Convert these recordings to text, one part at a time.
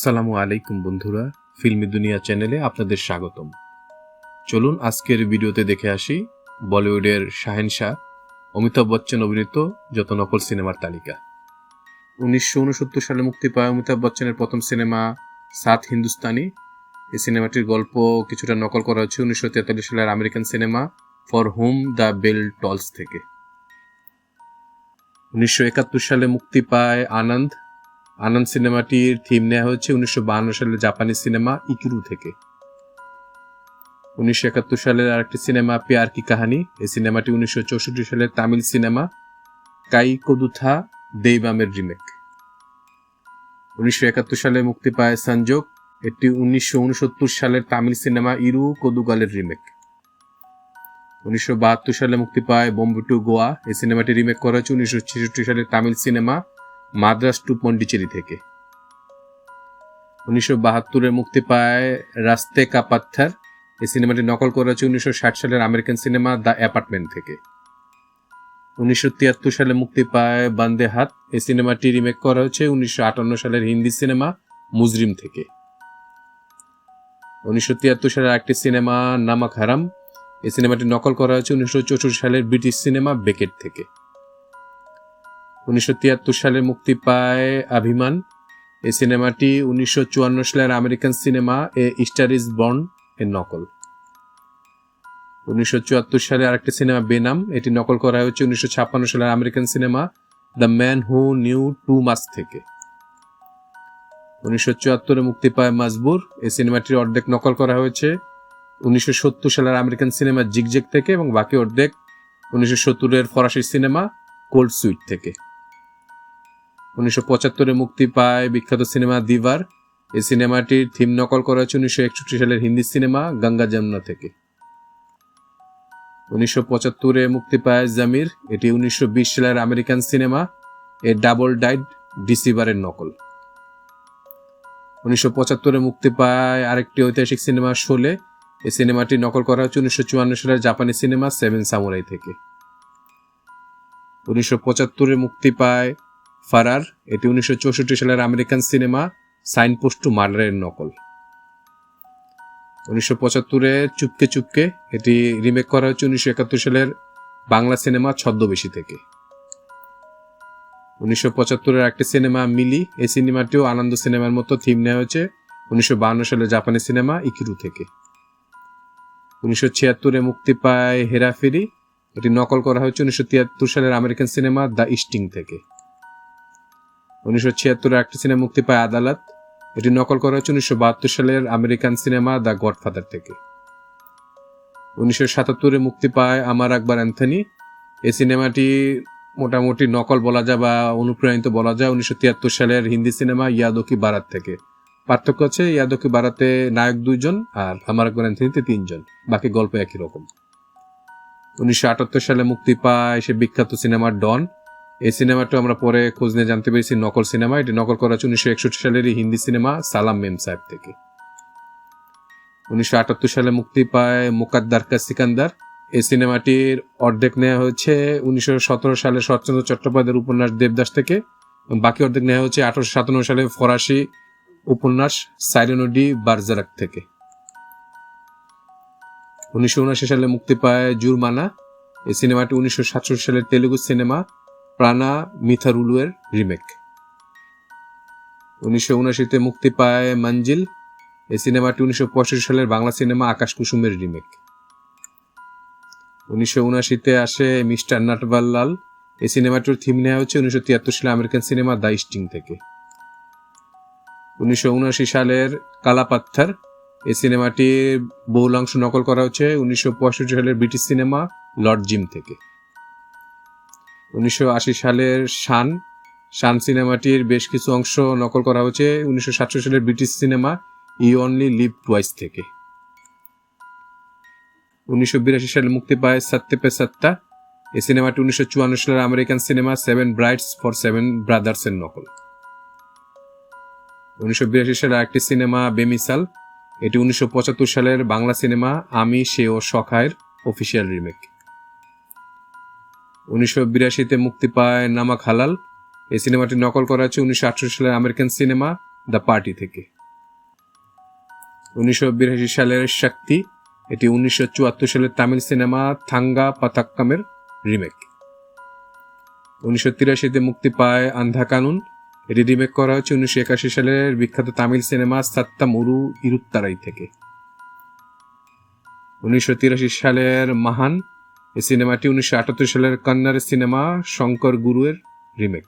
আসসালামু আলাইকুম বন্ধুরা, ফিল্মি দুনিয়া চ্যানেলে আপনাদের স্বাগতম। চলুন আজকের ভিডিওতে দেখে আসি বলিউডের শাহেনশাহ অমিতাভ বচ্চন অভিনীত যত নকল সিনেমার তালিকা। উনিশশো উনসত্তর সালে মুক্তি পায় অমিতাভ বচ্চনের প্রথম সিনেমা সাত হিন্দুস্তানি। এই সিনেমাটির গল্প কিছুটা নকল করা হচ্ছে উনিশশো তেতাল্লিশ সালের American cinema for whom the bell tolls থেকে। উনিশশো একাত্তর সালে মুক্তি পায় আনন্দ আনন্দ সিনেমাটির থিম নেওয়া হয়েছে উনিশশো সালের জাপানি সিনেমা ইকিরু থেকে। উনিশশো একাত্তর সালের আরেকটি সিনেমা, পেয়ার কি কাহানি? এই সিনেমাটি উনিশশো চৌষট্টি সালের তামিল সিনেমা, কাই কদুথা, দেইবামের রিমেক উনিশশো একাত্তর সালে মুক্তি পায় সংযোগ, এটি উনিশশো উনসত্তর সালের তামিল সিনেমা ইরু কদুগালের রিমেক উনিশশো বাহাত্তর সালে মুক্তি পায় বোম্বে টু গোয়া, এই সিনেমাটি রিমেক করা হয়েছে উনিশশো ছেষট্টি সালের তামিল সিনেমা মাদ্রাস টু পন্ডিচেরি থেকে। উনিশশো বাহাত্তরে মুক্তি পায় রাস্তে কা পাত্থার। এই সিনেমাটি নকল করা হয়েছে উনিশশো ষাট সালের আমেরিকান সিনেমা দ্য অ্যাপার্টমেন্ট থেকে। উনিশশো তিয়াত্তর সালে মুক্তি পায় বান্দে হাত। এই সিনেমাটি রিমেক করা হয়েছে উনিশশো আটান্ন সালের হিন্দি সিনেমা মুজরিম থেকে। উনিশশো তিয়াত্তর সালের একটি সিনেমা নামাক হারাম। এই সিনেমাটি নকল করা হয়েছে উনিশশো চৌষট্টি সালের ব্রিটিশ সিনেমা বেকেট থেকে। উনিশশো তিয়াত্তর সালে মুক্তি পায় অভিমান। এই সিনেমাটি উনিশশো চুয়ান্ন সালের American cinema a star is born এর নকল। উনিশশো চুয়াত্তর সালে আরেকটি সিনেমা বেনাম, এটি নকল করা হয়েছে উনিশশো ছাপ্পান্ন সালের American cinema the man who knew too much থেকে। উনিশশো চুয়াত্তরে মুক্তি পায় মাজবুর এই সিনেমাটির অর্ধেক নকল করা হয়েছে উনিশশো সত্তর সালের আমেরিকান সিনেমা জিগজেক থেকে এবং বাকি অর্ধেক উনিশশো সত্তরের ফরাসি সিনেমা কোল্ড সুইট থেকে। উনিশশো পঁচাত্তরে মুক্তি পায় বিখ্যাত সিনেমা দিভার এই সিনেমাটির থিম নকল করা হয়েছে উনিশশো একষট্টি সালের হিন্দি সিনেমা গঙ্গা যমুনা থেকে। উনিশশো পঁচাত্তরে মুক্তি পায় জামির। এটি উনিশশো বিশ সালের American cinema. A double dyed ডিসিভারের নকল। উনিশশো পঁচাত্তরে মুক্তি পায় আরেকটি ঐতিহাসিক সিনেমা শোলে। এই সিনেমাটি নকল করা হচ্ছে উনিশশো চুয়ান্ন সালের জাপানি সিনেমা সেভেন সামুরাই থেকে। উনিশশো পঁচাত্তরে মুক্তি পায় ফারার, এটি উনিশশো চৌষট্টি সালের American cinema signpost to মার্ডারের নকল। উনিশশো পঁচাত্তরে চুপকে চুপকে এটি রিমেক করা হয়েছে উনিশশো একাত্তর সালের বাংলা সিনেমা ছদ্মবেশী থেকে। উনিশশো পঁচাত্তরের একটি সিনেমা মিলি, এই সিনেমাটিও আনন্দ সিনেমার মতো থিম নেওয়া হয়েছে উনিশশো বাহান্ন সালের জাপানি সিনেমা ইকিরু থেকে। উনিশশো ছিয়াত্তরে মুক্তি পায় হেরাফেরি, এটি নকল করা হয়েছে উনিশশো তিয়াত্তর সালের আমেরিকান সিনেমা দ্য ইস্টিং থেকে। উনিশশো ছিয়াত্তরে একটি সিনেমা মুক্তি পায় আদালত। এটি নকল করা হয়েছে উনিশশো বাহাত্তর সালের আমেরিকান সিনেমা দ্য গডফাদার থেকে। উনিশশো সাতাত্তরে মুক্তি পায় আমার আকবর অ্যান্থনি। এই সিনেমাটি মোটামুটি নকল বলা যায় বা অনুপ্রাণিত বলা যায় উনিশশো তিয়াত্তর সালের হিন্দি সিনেমা ইয়াদকি বারাত থেকে। পার্থক্য আছে ইয়াদকি বারাতে নায়ক দুইজন আর আমার আকবর অ্যান্থনিতে তিনজন। বাকি গল্প একই রকম। উনিশশো আটাত্তর সালে মুক্তি পায় সে বিখ্যাত সিনেমা ডন। এই সিনেমাটা আমরা পরে খোঁজ নিয়ে জানতে পেরেছি নকল সিনেমা। এটি নকল করা হচ্ছে উনিশশো একষট্টি সালের হিন্দি সিনেমা সালাম মেম সাহেব থেকে। উনিশশো আটাত্তর সালে মুক্তি পায় মুকাদ্দার কা সিকান্দার। এই সিনেমাটির অর্ধেক নেওয়া হয়েছে উনিশশো সতেরো সালে শরৎচন্দ্র চট্টোপাধ্যায়ের উপন্যাস দেবদাস থেকে। বাকি অর্ধেক নেওয়া হচ্ছে আঠারোশো সাতান্ন সালে ফরাসি উপন্যাস সাইরেনোডি বার্জারাক থেকে। উনিশশো উনআশি সালে মুক্তি পায় জুরমানা। এই সিনেমাটি উনিশশো সাতষট্টি সালের তেলুগু সিনেমা প্রাণা মিথারুলুয়ের রিমেক। উনিশশো উনআশিতে মুক্তি পায় মঞ্জিল, এই সিনেমাটি উনিশশো পঁয়ষট্টি সালের বাংলা সিনেমা আকাশ কুসুমের রিমেক। উনিশশো উনআশিতে আসে মিস্টার নাটবাল্লাল এই সিনেমাটির থিম নেওয়া হচ্ছে উনিশশো তিয়াত্তর সালে আমেরিকান সিনেমা দ্য স্টিং থেকে। উনিশশো উনআশি সালের কালাপাত্থার এই সিনেমাটির বহুলাংশ নকল করা হচ্ছে উনিশশো পঁয়ষট্টি সালের ব্রিটিশ সিনেমা লর্ড জিম থেকে। উনিশশো আশি সালের শান শান সিনেমাটির বেশ কিছু অংশ নকল করা হয়েছে উনিশশো সাতষট্টি সালের British cinema you only live twice থেকে। উনিশশো বিরাশি সালে মুক্তি পায় সত্যে পে সত্তা। এই সিনেমাটি উনিশশো চুয়ান্ন সালের American cinema seven brides for seven brothers এর নকল। উনিশশো বিরাশি সালে একটি সিনেমা বেমিসাল, এটি উনিশশো পঁচাত্তর সালের বাংলা সিনেমা আমি, সে ও সখায়ের অফিসিয়াল রিমেক। উনিশশো বিরাশিতে মুক্তি পায় নামাক হালাল। এই সিনেমাটি নকল করা হচ্ছে উনিশশো আটষট্টি সালের আমেরিকান সিনেমা দ্য পার্টি থেকে। উনিশশো বিরাশি সালের শক্তি, এটি উনিশশো চুয়াত্তর সালের তামিল সিনেমা থাঙ্গা পাতাক্কামের রিমেক। উনিশশো তিরাশিতে মুক্তি পায় আন্ধা কানুন, এটি রিমেক করা হচ্ছে উনিশশো একাশি সালের বিখ্যাত তামিল সিনেমা সাত্তা মুরু ইরুত্তারাই থেকে। উনিশশো তিরাশি সালের মাহান এই সিনেমাটি উনিশশো আটাত্তর সালের কন্নার সিনেমা শঙ্কর গুরুয়ের রিমেক।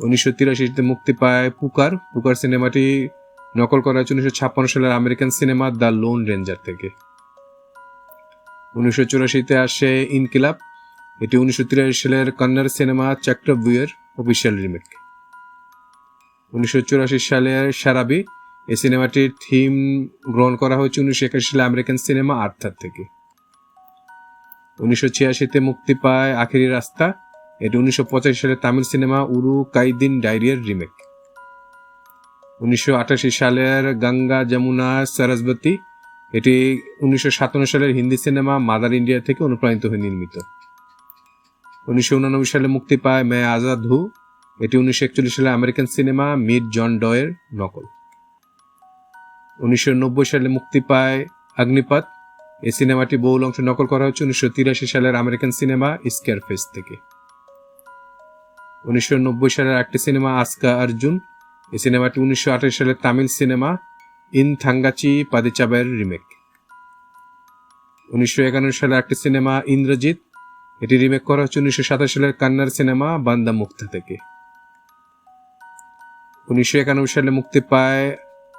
উনিশশো তিরাশিতে মুক্তি পায় পুকার। পুকার সিনেমাটি নকল করা হয়েছে উনিশশো ছাপ্পান্ন সালের American cinema the lone ranger থেকে। উনিশশো চুরাশিতে আসে ইনকিলাব। এটি উনিশশো তিরাশি সালের কন্নার সিনেমা চক্রবুয়ের অফিসিয়াল রিমেক। উনিশশো চুরাশি সালের সারাবি। এই সিনেমাটির থিম গ্রহণ করা হয়েছে উনিশশো একাশি সালে আমেরিকান সিনেমা আর্থার থেকে। উনিশশো ছিয়াশিতে মুক্তি পায় আখেরি রাস্তা। এটি উনিশশো পঁচাশি সালে তামিল সিনেমা উরু কাইদিন ডায়রিয়ার রিমেক। উনিশশো আটাশি সালের গঙ্গা যমুনা সরস্বতী, এটি উনিশশো সাতান্ন সালের হিন্দি সিনেমা মাদার ইন্ডিয়া থেকে অনুপ্রাণিত হয়ে নির্মিত। উনিশশো উনানব্বই সালে মুক্তি পায় মে আজাদ হু, এটি উনিশশো একচল্লিশ সালে আমেরিকান সিনেমা মিড জন ডয়ের নকল। উনিশশো নব্বই সালে মুক্তি পায় অগ্নিপাত এই সিনেমাটি বহুল অংশ নকল করা হচ্ছে উনিশশো তিরাশি সালের আমেরিকান সিনেমা স্কেয়ারফেস থেকে। উনিশশো নব্বই সালের একটি সিনেমা আস্কা অর্জুন এই সিনেমাটি উনিশশো আঠাশ সালের তামিল সিনেমা ইন থাঙ্গাচি পাদিচাবের রিমেক। উনিশশো একান্ন সালের একটি সিনেমা ইন্দ্রজিৎ। এটি রিমেক করা হচ্ছে উনিশশো সাতাশ সালের কান্নার সিনেমা বান্দা মুক্তা থেকে। উনিশশো একানব্বই সালে মুক্তি পায়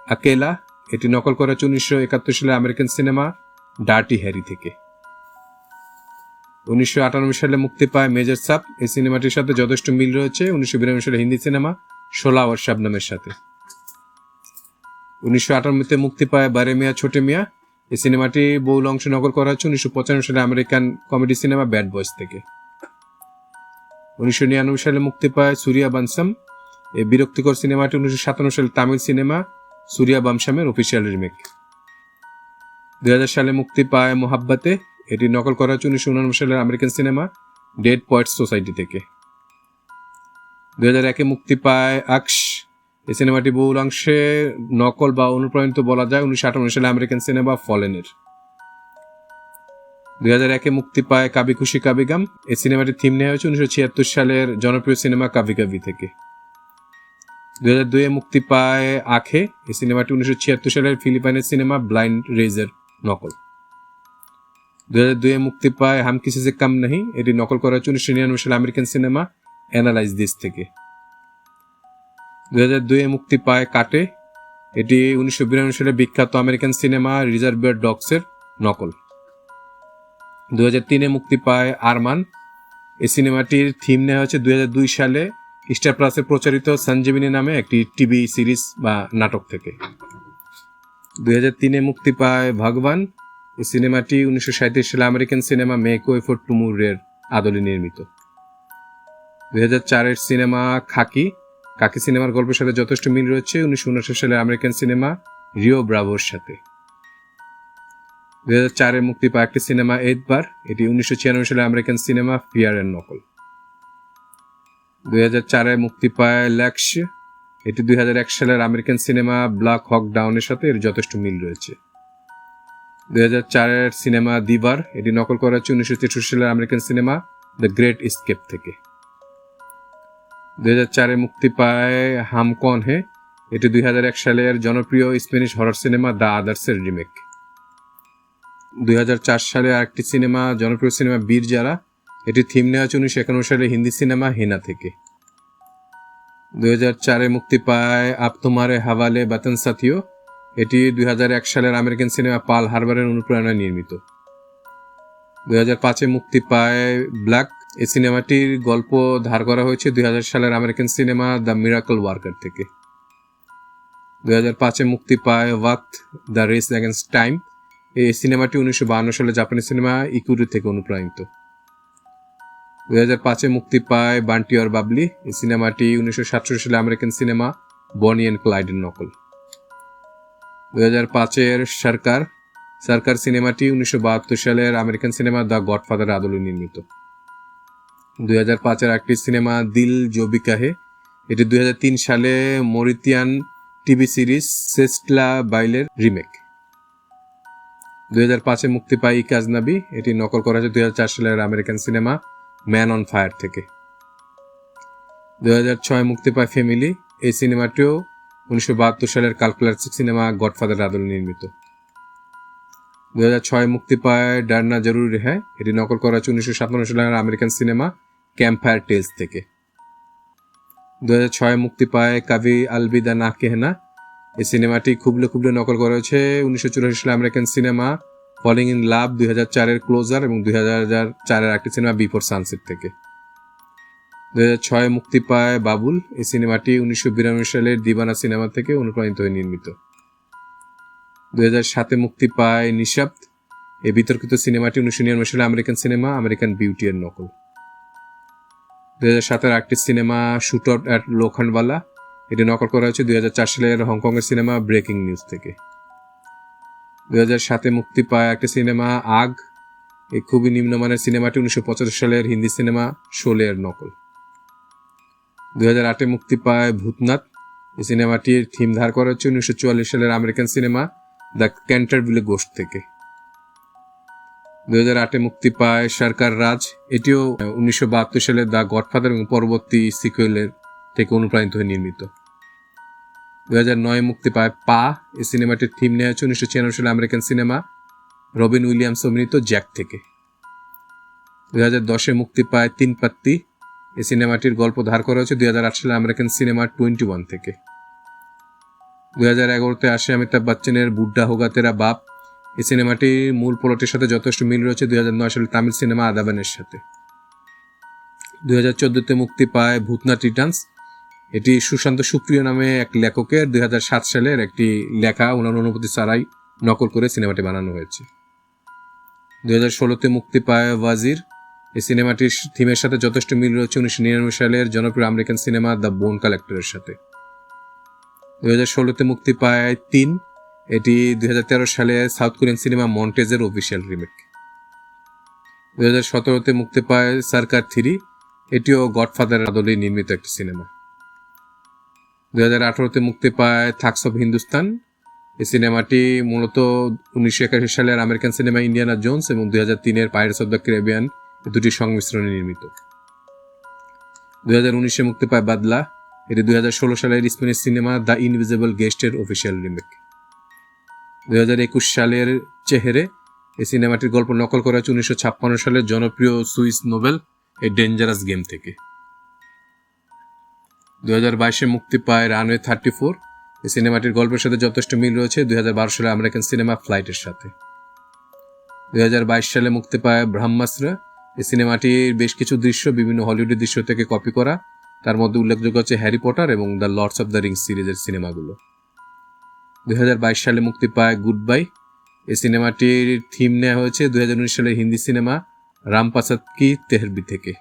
আকেলা। এটি নকল করা হচ্ছে উনিশশো একাত্তর সালে আমেরিকান সিনেমা ডার্টি হ্যারি থেকে। উনিশশো আটানব্বই সালে মুক্তি পায় মেজর সাপ। এই সিনেমাটির সাথে যথেষ্ট মিল রয়েছে। উনিশশো বিরানব্বই সালে হিন্দি সিনেমা শোলা ওয়ার শাবনামের সাথে। উনিশশো আটানব্বইতে মুক্তি পায় বারে মিয়া, ছোটে মিয়া। এই সিনেমাটি বহুল অংশ নকল করা হচ্ছে উনিশশো পঁচানব্বই সালে American comedy cinema bad boys থেকে। উনিশশো নিরানব্বই সালে মুক্তি পায় সুরিয়া বানসাম। এই বিরক্তিকর সিনেমাটি উনিশশো সাতান্ন সালে তামিল সিনেমা সুরিয়া বামসামের অফিসিয়াল রিমেক। দুই হাজার সালে মুক্তি পায় মোহাব্বাতে। এটি নকল করা হচ্ছে উনিশশো উনানব্বই সালের American cinema dead poets society থেকে। দুই হাজার একে মুক্তি পায় আকশ। এই সিনেমাটি বহুল অংশে নকল বা অনুপ্রাণিত বলা যায়। উনিশশো আটান্ন সালে আমেরিকান সিনেমা ফলেনের। দুই হাজার একে মুক্তি পায় কাবি খুশি কাবিগাম এই সিনেমাটির থিম নেওয়া হয়েছে উনিশশো ছিয়াত্তর সালের জনপ্রিয় সিনেমা কাবি কাবি থেকে। দুই হাজার দুয়ে মুক্তি পায় আখে। এই সিনেমাটি উনিশশো ছিয়াত্তর সালের ফিলিপাইনের সিনেমা ব্লাইন্ড রেজের। নকল। দু হাজার দুয়ে মুক্তি পায় হাম কিসি সে কাম নাহি, এটি নকল করা হচ্ছে উনিশশো নিরানব্বই সালে আমেরিকান সিনেমা অ্যানালাইজ দিস থেকে। দুই হাজার দুয়ে মুক্তি পায় কাটে, এটি উনিশশো বিরানব্বই সালে বিখ্যাত আমেরিকান সিনেমা রিজার্ভিয়ার ডগসের নকল। দু হাজার তিনে মুক্তি পায় আরমান এই সিনেমাটির থিম নেওয়া হয়েছে দুই হাজার দুই সালে স্টার প্লাসে প্রচারিত সঞ্জীবিনী নামে একটি টিভি সিরিজ বা নাটক থেকে। দুই মুক্তি পায় ভগবান। এই সিনেমাটি উনিশশো সাঁত্রিশ সালে American cinema make way for টুমুরের আদলে নির্মিত। দুই হাজার চারের সিনেমা খাকি। কাকি সিনেমার গল্পের সাথে যথেষ্ট মিল রয়েছে উনিশশো উনআশি সালে আমেরিকান সিনেমা রিও ব্রাভোর সাথে। দুই হাজার চারে মুক্তি পায় একটি সিনেমা এদবার এটি উনিশশো ছিয়ানব্বই সালে আমেরিকান সিনেমা ফিয়ার এর নকল। দুই হাজার চারে মুক্তি পায় ল্যাক্স এটি দুই হাজার এক সালের আমেরিকান সিনেমা ব্ল্যাক হক ডাউনের সাথে এর যথেষ্ট মিল রয়েছে। দুই হাজার চারের সিনেমা দিবার এটি নকল করা হচ্ছে উনিশশো তেষট্টি সালের American cinema the great escape থেকে। দুই হাজার চারে মুক্তি পায় হাম কন হে, এটি দুই হাজার এক সালের জনপ্রিয় স্প্যানিশ হরর সিনেমা দ্য আদার্সের রিমেক। দুই হাজার চার সালে আরেকটি সিনেমা, জনপ্রিয় সিনেমা বীর যারা এটি থিম নেওয়া হচ্ছে উনিশশো একান্ন সালে হিন্দি সিনেমা হেনা থেকে। দুই চারে মুক্তি পায় আপ তোমারে হাওয়ালে বাতন সাথিও। এটি দুই এক সালের আমেরিকান সিনেমা পাল হারবারের অনুপ্রেরণায় নির্মিত। দুই হাজার পাঁচে মুক্তি পায় ব্ল্যাক। এই সিনেমাটির গল্প ধার করা হয়েছে দুই হাজার সালের American cinema the miracle worker থেকে। দুই হাজার পাঁচে মুক্তি পায় ওয়াক্ত দ্য রেস অ্যাগেন্স্ট টাইম। এই সিনেমাটি উনিশশো বাহান্ন সালে জাপানি সিনেমা ইকুরি থেকে অনুপ্রাণিত। দুই হাজার পাঁচে মুক্তি পায় বান্টি অর বাবলি। এই সিনেমাটি উনিশশো সাতষট্টি সালে আমেরিকান সিনেমা বনি অ্যান্ড ক্লাইডের নকল। দুই হাজার পাঁচের সরকার। সরকার সিনেমাটি উনিশশো বাহাত্তর সালের আমেরিকান সিনেমা দ্য গডফাদার আদলে নির্মিত। দুই হাজার পাঁচের একটি সিনেমা দিল জো বিকাহে এটি দুই হাজার তিন সালে মরিতিয়ান টিভি সিরিজ সেস্টলা বাইলের রিমেক। দুই হাজার পাঁচে মুক্তি পায় ইকাজনাবি এটি নকল করা হয়েছে দুই হাজার চার সালের American cinema man on fire থেকে। হাজার ছয় মুক্তি পায় ফ্যামিলি। এই সিনেমাটিও উনিশশো বাহাত্তর সালের কালকুলার সিনেমা গডফাদার আদলে নির্মিত। হাজার ছয় মুক্তি পায় ডারনা জরুরি রেহাই এটি নকল করা হয়েছে উনিশশো সাতান্ন সালের American cinema camp fire tales থেকে। দু হাজার ছয় মুক্তি পায় কাভি আলবিদা না কেহনা। এই সিনেমাটি খুবলে খুবলে নকল করা হয়েছে উনিশশো চুরাশি সালে American cinema falling in love দুই হাজার চারের ক্লোজার এবং দুই হাজার চারের একটি সিনেমা বিফোর সানসেট থেকে। দুই হাজার ছয় মুক্তি পায় বাবুল। এই সিনেমাটি উনিশশো বিরানব্বই সালের দিবানা সিনেমা থেকে অনুপ্রাণিত হয়ে নির্মিত। দুই হাজার সাতে মুক্তি পায় নিঃশব্দ। এই বিতর্কিত সিনেমাটি উনিশশো নিরানব্বই সালে আমেরিকান সিনেমা আমেরিকান বিউটি এর নকল। দুই হাজার সাতের একটি cinema shoot out at Lokhandwala এটি নকল করা হয়েছে দুই হাজার চার সালের হংকংয়ের সিনেমা ব্রেকিং নিউজ থেকে। দুই হাজার সাতে মুক্তি পায় একটা সিনেমা, আগ। এই খুবই নিম্নমানের সিনেমাটি উনিশশো পঁচাত্তর সালের হিন্দি সিনেমা শোলে এর নকল। দুই হাজার আটে মুক্তি পায় ভূতনাথ। এই সিনেমাটির থিম ধার করা হচ্ছে উনিশশো চুয়াল্লিশ সালের American cinema, the Canterville ghost থেকে। দুই হাজার আটে মুক্তি পায় সরকার রাজ। এটিও উনিশশো বাহাত্তর সালে দ্য গডফাদার এবং পরবর্তী সিকুয়েলের থেকে অনুপ্রাণিত হয়ে নির্মিত। দুই হাজার নয় মুক্তি পায় পা। এই সিনেমাটির থিম নেওয়া হচ্ছে উনিশশো ছিয়ানব্বই সালে আমেরিকান সিনেমা। রবিন উইলিয়ামস অভিনীত জ্যাক থেকে। দুই হাজার দশে মুক্তি পায় তিন পাত্তি। এই সিনেমাটির গল্প ধার করা হয়েছে দুই হাজার আট সালে আমেরিকান সিনেমা টোয়েন্টি ওয়ান থেকে। দুই হাজার এগারোতে আসে অমিতাভ বচ্চনের বুড্ডা হোগা তেরা বাপ। এই সিনেমাটির মূল প্লটের সাথে যথেষ্ট মিল রয়েছে দুই হাজার নয় সালের তামিল সিনেমা আদাবানের সাথে। দুই হাজার চোদ্দতে মুক্তি পায় ভূতনাথ রিটার্নস এটি সুশান্ত সুপ্রিয় নামে এক লেখকের দুই হাজার সাত সালের একটি লেখা ওনার অনুভূতি ছাড়াই নকল করে সিনেমাটি বানানো হয়েছে। দুই হাজার ষোলোতে মুক্তি পায় ওয়াজির। এই সিনেমাটির থিমের সাথে যথেষ্ট মিল রয়েছে উনিশশো নিরানব্বই সালের জনপ্রিয় আমেরিকান সিনেমা দ্য বোন কালেক্টরের সাথে। দুই হাজার ষোলোতে মুক্তি পায় তিন। এটি দুই হাজার তেরো সালে সাউথ কোরিয়ান সিনেমা মন্টেজের অফিসিয়াল রিমেক। দুই হাজার সতেরোতে মুক্তি পায় সরকার থ্রি। এটিও গডফাদার আদলে নির্মিত একটি সিনেমা। দুই হাজার আঠারোতে মুক্তি পায় থাকস অফ হিন্দুস্তান। এই সিনেমাটি মূলত উনিশশো একাশি সালের আমেরিকান সিনেমা ইন্ডিয়ানা জোন্স এবং দুই হাজার তিনের পাইরেটস অফ দ্য ক্যারিবিয়ান দুটি সংমিশ্রণে নির্মিত। দুই হাজার উনিশে মুক্তি পায় বাদলা। এটি দুই হাজার ষোলো সালের স্পেনিশ সিনেমা দ্য ইনভিজিবল গেস্টের অফিসিয়াল রিমেক। দুই হাজার একুশ সালের চেহারে এই সিনেমাটির গল্প নকল করা হয়েছে উনিশশো ছাপ্পান্ন সালের জনপ্রিয় Swiss novel a dangerous game থেকে। দুই হাজার বাইশে মুক্তি পায় রানওয়ে থার্টি ফোর এই সিনেমাটির গল্পের সাথে যথেষ্ট মিল রয়েছে। দুই হাজার বারো সালে আমেরিকান সিনেমা ফ্লাইটের সাথে। দুই হাজার বাইশ সালে মুক্তি পায় ব্রহ্মাস্ত্র এই সিনেমাটির বেশ কিছু দৃশ্য, বিভিন্ন হলিউডের দৃশ্য থেকে কপি করা। তার মধ্যে উল্লেখযোগ্য হচ্ছে হ্যারি পটার এবং the lords of the ring সিরিজের সিনেমাগুলো। দুই হাজার বাইশ সালে মুক্তি পায় গুড বাই এই সিনেমাটির থিম নেওয়া হয়েছে। দুই হাজার উনিশ সালের হিন্দি সিনেমা রামপাসাদ কি তেহরবি থেকে।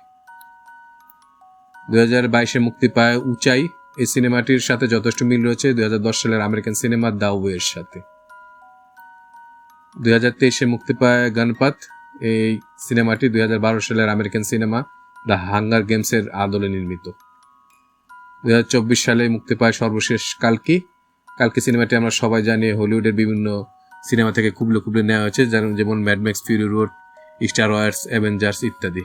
দুই হাজার বাইশে মুক্তি পায় উঁচাই। এই সিনেমাটির সাথে যথেষ্ট মিল রয়েছে দুই হাজার দশ সালের আমেরিকান সিনেমা দা ওয়ের সাথে। দুই হাজার তেইশে মুক্তি পায় গণপত এই সিনেমাটি দুই হাজার বারো সালের আমেরিকান সিনেমা দ্য হাঙ্গার গেমসের আদলে নির্মিত। দুই হাজার চব্বিশ সালে মুক্তি পায় সর্বশেষ কালকি। কালকি সিনেমাটি আমরা সবাই জানি হলিউডের বিভিন্ন সিনেমা থেকে খুবলে খুবলে নেওয়া হয়েছে, যেমন Mad Max fury road star wars avengers ইত্যাদি।